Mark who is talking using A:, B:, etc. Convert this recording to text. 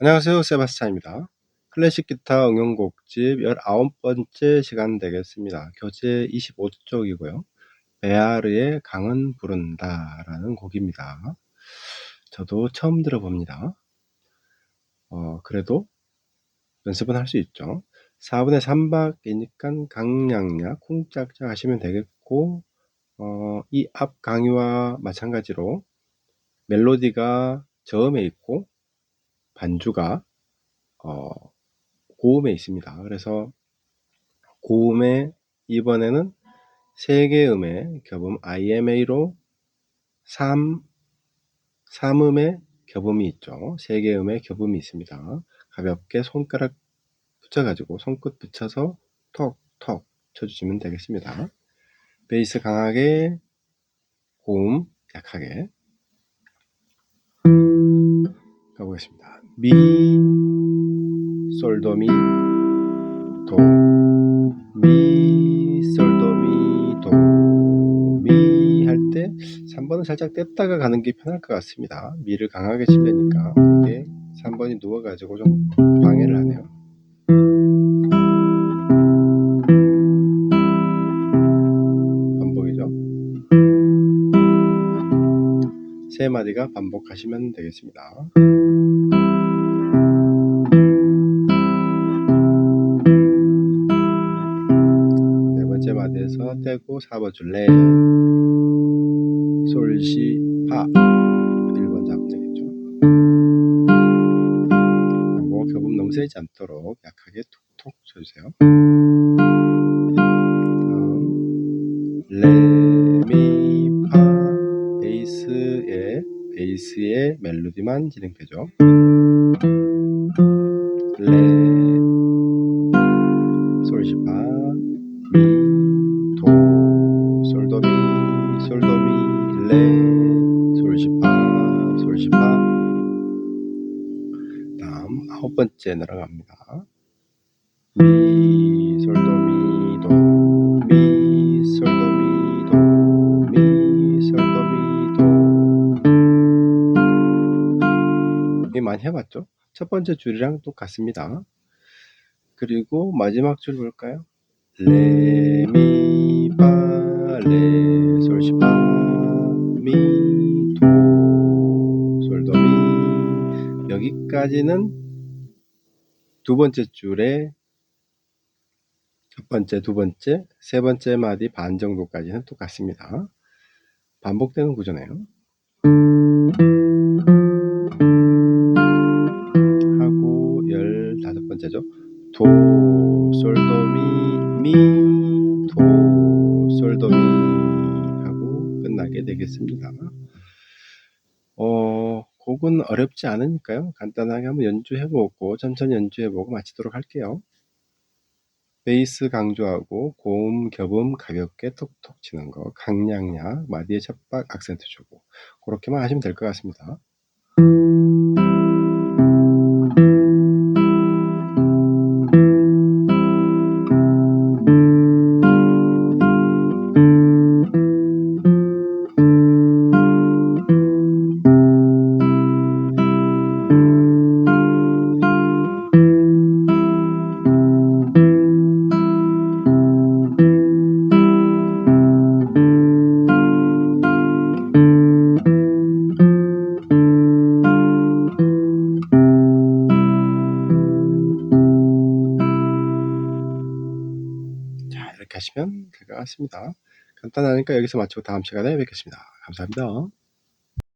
A: 안녕하세요. 세바스찬입니다. 클래식 기타 응용곡집 19번째 시간 되겠습니다. 교재 25쪽이고요. 베아르의 강은 부른다 라는 곡입니다. 저도 처음 들어봅니다. 어, 그래도 연습은 할 수 있죠. 4분의 3박이니까 강량약, 쿵짝짝 하시면 되겠고 어, 이 앞 강의와 마찬가지로 멜로디가 저음에 있고 반주가 어, 고음에 있습니다. 그래서 고음에 이번에는 세 개의 음의 겹음 IMA로 3, 3음의 겹음이 있죠. 세 개의 음의 겹음이 있습니다. 가볍게 손가락 붙여가지고 손끝 붙여서 톡톡 쳐주시면 되겠습니다. 베이스 강하게 고음 약하게 가보겠습니다. 미, 솔도미, 도, 미, 솔도미, 도, 미 할 때 3번은 살짝 뗐다가 가는 게 편할 것 같습니다. 미를 강하게 치려니까 이게 3번이 누워가지고 좀 방해를 하네요. 반복이죠. 세 마디가 반복하시면 되겠습니다. 네 번째 마디에서 떼고 4번 줄 레, 솔, 시, 파 1번 잡으면 되겠죠. 그리고 겹음 너무 세지 않도록 약하게 톡톡 쳐주세요. 다음 레, 미, 파 베이스의 베이스의 멜로디만 진행되죠. 레, 다음 아홉 번째 내려갑니다. 미, 솔, 도, 미, 도, 미, 솔, 도, 미, 도, 미, 솔, 도, 미, 도. 이 많이 해봤죠? 첫 번째 줄이랑 똑같습니다. 그리고 마지막 줄 볼까요? 레, 미, 여기까지는 두 번째 줄에 첫 번째, 두 번째, 세 번째 마디 반 정도까지는 똑같습니다. 반복되는 구조네요. 하고 열다섯 번째죠. 도, 솔, 도, 미, 미, 도, 솔, 도, 미 하고 끝나게 되겠습니다. 어, 곡은 어렵지 않으니까요. 간단하게 한번 연주해보고 천천히 연주해보고 마치도록 할게요. 베이스 강조하고 고음, 겹음 가볍게 톡톡 치는 거, 강량약, 마디에 첫박 악센트 주고 그렇게만 하시면 될 것 같습니다. 자, 이렇게 하시면 될 것 같습니다. 간단하니까 여기서 마치고 다음 시간에 뵙겠습니다. 감사합니다.